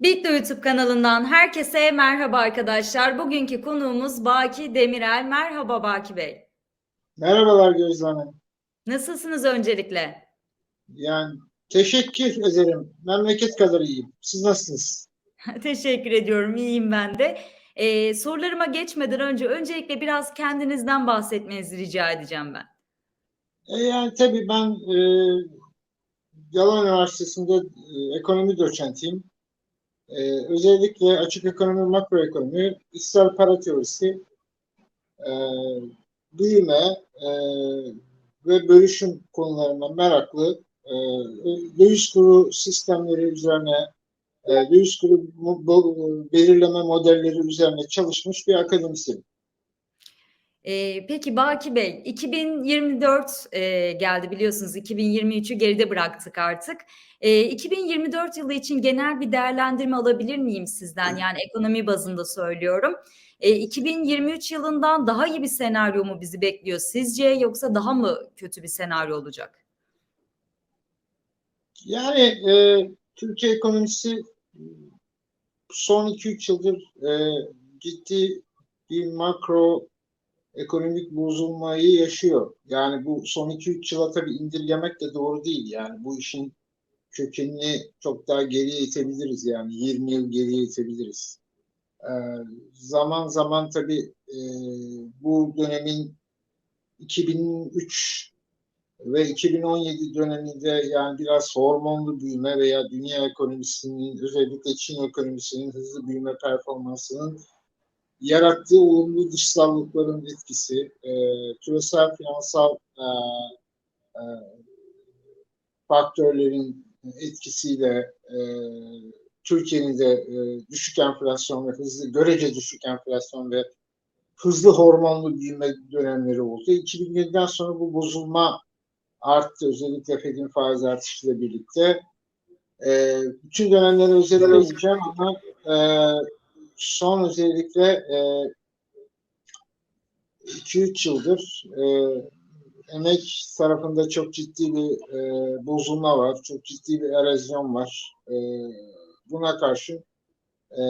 Bitlo YouTube kanalından herkese merhaba arkadaşlar. Bugünkü konuğumuz Baki Demirel. Merhaba Baki Bey. Merhabalar Gözde Hanım. Nasılsınız öncelikle? Yani teşekkür ederim. Memleket kadar iyiyim. Siz nasılsınız? Teşekkür ediyorum. İyiyim ben de. Ee, sorularıma geçmeden önce öncelikle biraz kendinizden bahsetmenizi rica edeceğim ben. E yani tabii ben e, Yalan Üniversitesi'nde e, ekonomi doçentiyim. E, özellikle açık ekonomi, makroekonomi, istihdam para teorisi, e, büyüme e, ve bölüşüm konularına meraklı, e, döviz kuru sistemleri üzerine, e, döviz kuru belirleme modelleri üzerine çalışmış bir akademisyenim. Ee, peki Baki Bey, 2024 e, geldi biliyorsunuz. 2023'ü geride bıraktık artık. Ee, 2024 yılı için genel bir değerlendirme alabilir miyim sizden? Yani ekonomi bazında söylüyorum. Ee, 2023 yılından daha iyi bir senaryo mu bizi bekliyor sizce yoksa daha mı kötü bir senaryo olacak? Yani e, Türkiye ekonomisi son 2-3 yıldır e, ciddi bir makro ekonomik bozulmayı yaşıyor. Yani bu son 2-3 yıla tabii indirgemek de doğru değil. Yani bu işin kökenini çok daha geriye itebiliriz. Yani 20 yıl geriye itebiliriz. E, zaman zaman tabii e, bu dönemin 2003 ve 2017 döneminde yani biraz hormonlu büyüme veya dünya ekonomisinin özellikle Çin ekonomisinin hızlı büyüme performansının yarattığı olumlu dışsallıkların etkisi, e, küresel finansal e, e, faktörlerin etkisiyle e, Türkiye'nin de e, düşük enflasyon ve hızlı, görece düşük enflasyon ve hızlı hormonlu büyüme dönemleri oldu. 2007'den sonra bu bozulma arttı. Özellikle Fed'in faiz artışıyla birlikte. E, bütün dönemleri özetleyeceğim ama e, son özellikle e, 2-3 yıldır e, emek tarafında çok ciddi bir e, bozulma var. Çok ciddi bir erozyon var. E, buna karşın e,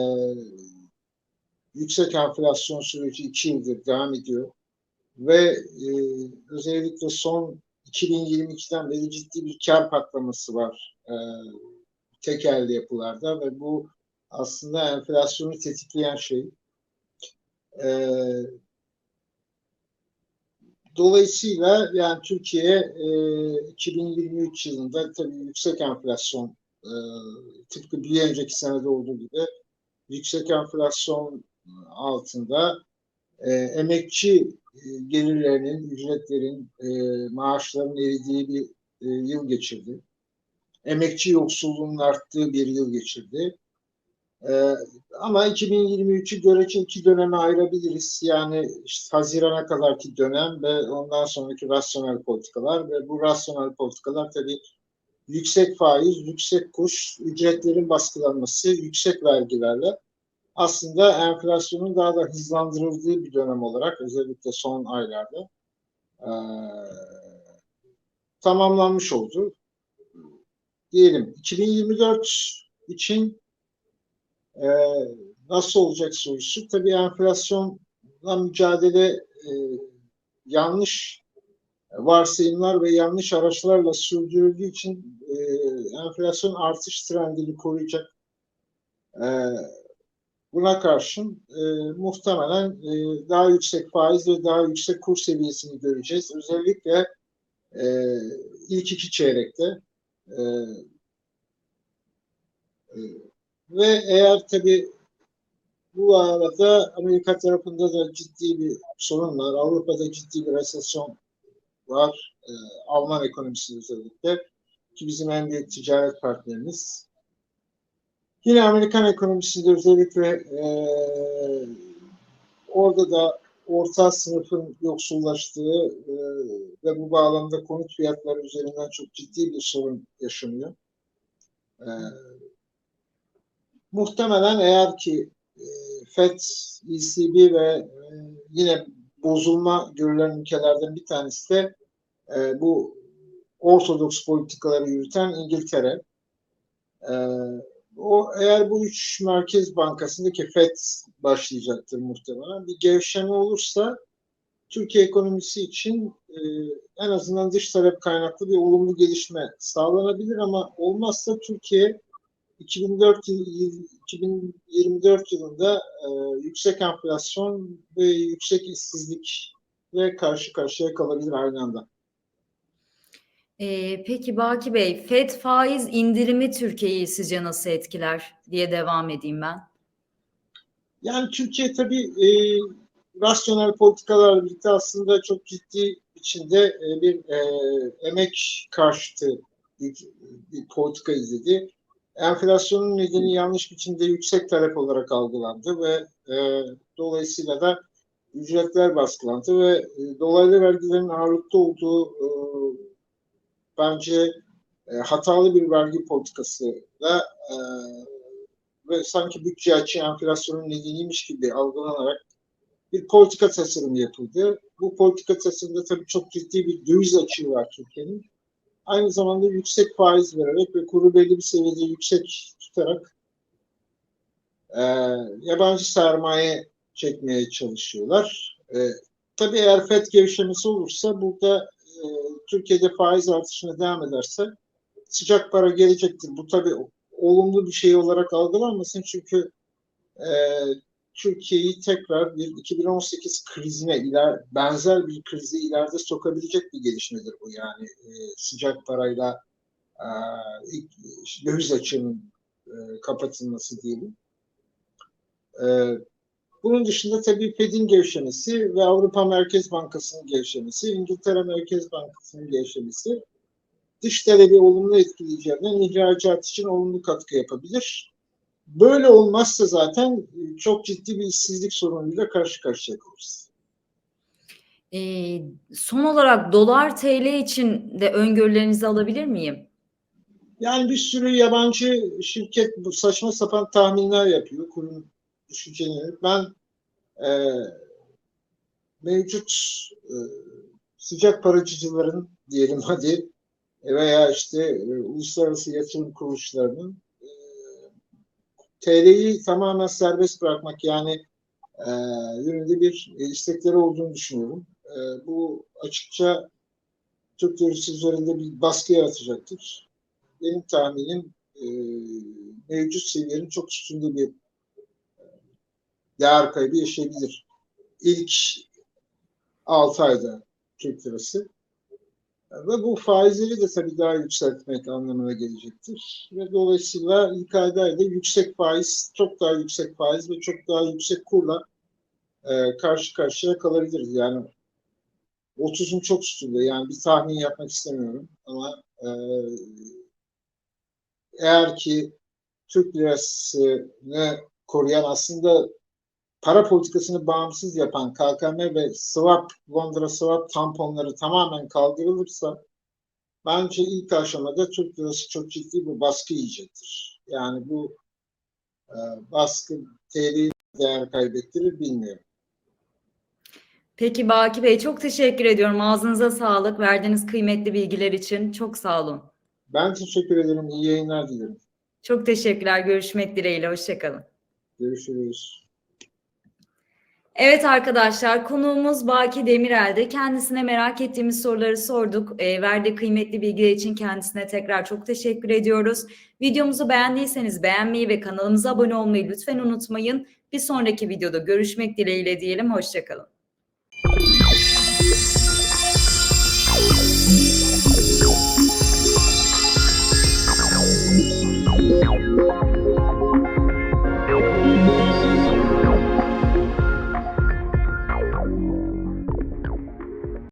yüksek enflasyon süreci 2 yıldır devam ediyor. Ve e, özellikle son 2022'den beri ciddi bir kar patlaması var e, tekelli yapılarda ve bu aslında enflasyonu tetikleyen şey. E, dolayısıyla yani Türkiye e, 2023 yılında tabii yüksek enflasyon e, tıpkı bir önceki senede olduğu gibi yüksek enflasyon altında e, emekçi e, gelirlerinin, ücretlerin, e, maaşların eridiği bir e, yıl geçirdi. Emekçi yoksulluğunun arttığı bir yıl geçirdi. E, ama 2023'ü görece iki döneme ayırabiliriz. Yani işte Haziran'a kadarki dönem ve ondan sonraki rasyonel politikalar ve bu rasyonel politikalar tabii yüksek faiz, yüksek kuş, ücretlerin baskılanması, yüksek vergilerle aslında enflasyonun daha da hızlandırıldığı bir dönem olarak özellikle son aylarda e, tamamlanmış oldu. Diyelim 2024 için e, nasıl olacak sorusu tabii enflasyonla mücadele e, yanlış varsayımlar ve yanlış araçlarla sürdürüldüğü için e, enflasyon artış trendini koruyacak e, Buna karşın e, muhtemelen e, daha yüksek faiz ve daha yüksek kur seviyesini göreceğiz. Özellikle e, ilk iki çeyrekte. E, e, ve eğer tabi bu arada Amerika tarafında da ciddi bir sorun var. Avrupa'da ciddi bir resesyon var. E, Alman ekonomisi özellikle. Ki bizim en büyük ticaret partnerimiz. Yine Amerikan ekonomisinde özellikle e, orada da orta sınıfın yoksullaştığı e, ve bu bağlamda konut fiyatları üzerinden çok ciddi bir sorun yaşanıyor. E, muhtemelen eğer ki e, FED, ECB ve e, yine bozulma görülen ülkelerden bir tanesi de e, bu ortodoks politikaları yürüten İngiltere. O eğer bu üç merkez bankasındaki FED başlayacaktır muhtemelen. Bir gevşeme olursa Türkiye ekonomisi için e, en azından dış talep kaynaklı bir olumlu gelişme sağlanabilir ama olmazsa Türkiye 2004 yıl, 2024 yılında e, yüksek enflasyon ve yüksek işsizlik ve karşı karşıya kalabilir aynı anda. Ee, peki Baki Bey, FED faiz indirimi Türkiye'yi sizce nasıl etkiler diye devam edeyim ben. Yani Türkiye tabii e, rasyonel politikalarla birlikte aslında çok ciddi biçimde e, bir e, emek karşıtı bir, bir politika izledi. Enflasyonun nedeni yanlış biçimde yüksek talep olarak algılandı ve e, dolayısıyla da ücretler baskılandı ve e, dolaylı vergilerin ağırlıkta olduğu e, bence e, hatalı bir vergi politikasıyla e, ve sanki bütçe açığı enflasyonun nedeniymiş gibi algılanarak bir politika tasarımı yapıldı. Bu politika tasarımında tabii çok ciddi bir döviz açığı var Türkiye'nin. Aynı zamanda yüksek faiz vererek ve kuru belli bir seviyede yüksek tutarak e, yabancı sermaye çekmeye çalışıyorlar. E, tabii eğer FED gevşemesi olursa burada e, Türkiye'de faiz artışına devam ederse sıcak para gelecektir. Bu tabii olumlu bir şey olarak algılanmasın çünkü e, Türkiye'yi tekrar bir 2018 krizine iler, benzer bir krizi ileride sokabilecek bir gelişmedir bu yani e, sıcak parayla e, ilk döviz açığının e, kapatılması diyelim. E, bunun dışında tabii Fed'in gevşemesi ve Avrupa Merkez Bankası'nın gevşemesi, İngiltere Merkez Bankası'nın gevşemesi dış talebi olumlu etkileyeceğinden ihracat için olumlu katkı yapabilir. Böyle olmazsa zaten çok ciddi bir işsizlik sorunuyla karşı karşıya kalırız. Ee, son olarak dolar TL için de öngörülerinizi alabilir miyim? Yani bir sürü yabancı şirket bu saçma sapan tahminler yapıyor kurun düşeceğini. Ben e, mevcut e, sıcak paracıcıların diyelim hadi veya işte e, uluslararası yatırım kuruluşlarının e, TL'yi tamamen serbest bırakmak yani e, yönünde bir istekleri olduğunu düşünüyorum. E, bu açıkça Türk lirası üzerinde bir baskı yaratacaktır. Benim tahminim e, mevcut seviyenin çok üstünde bir e, değer kaybı yaşayabilir. İlk 6 ayda Türk lirası. Ve bu faizleri de tabii daha yükseltmek anlamına gelecektir. Ve dolayısıyla ilk ayda yüksek faiz, çok daha yüksek faiz ve çok daha yüksek kurla e, karşı karşıya kalabiliriz. Yani 30'un çok üstünde. Yani bir tahmin yapmak istemiyorum ama e, eğer ki Türk lirasını koruyan aslında para politikasını bağımsız yapan KKM ve swap, Londra swap tamponları tamamen kaldırılırsa bence ilk aşamada Türk lirası çok ciddi bir baskı yiyecektir. Yani bu e, baskı TL'yi değer kaybettirir bilmiyorum. Peki Baki Bey çok teşekkür ediyorum. Ağzınıza sağlık. Verdiğiniz kıymetli bilgiler için çok sağ olun. Ben teşekkür ederim. İyi yayınlar dilerim. Çok teşekkürler. Görüşmek dileğiyle. Hoşçakalın. Görüşürüz. Evet arkadaşlar konuğumuz Baki Demirel'di. Kendisine merak ettiğimiz soruları sorduk. E, verdiği kıymetli bilgiler için kendisine tekrar çok teşekkür ediyoruz. Videomuzu beğendiyseniz beğenmeyi ve kanalımıza abone olmayı lütfen unutmayın. Bir sonraki videoda görüşmek dileğiyle diyelim. Hoşçakalın. Thank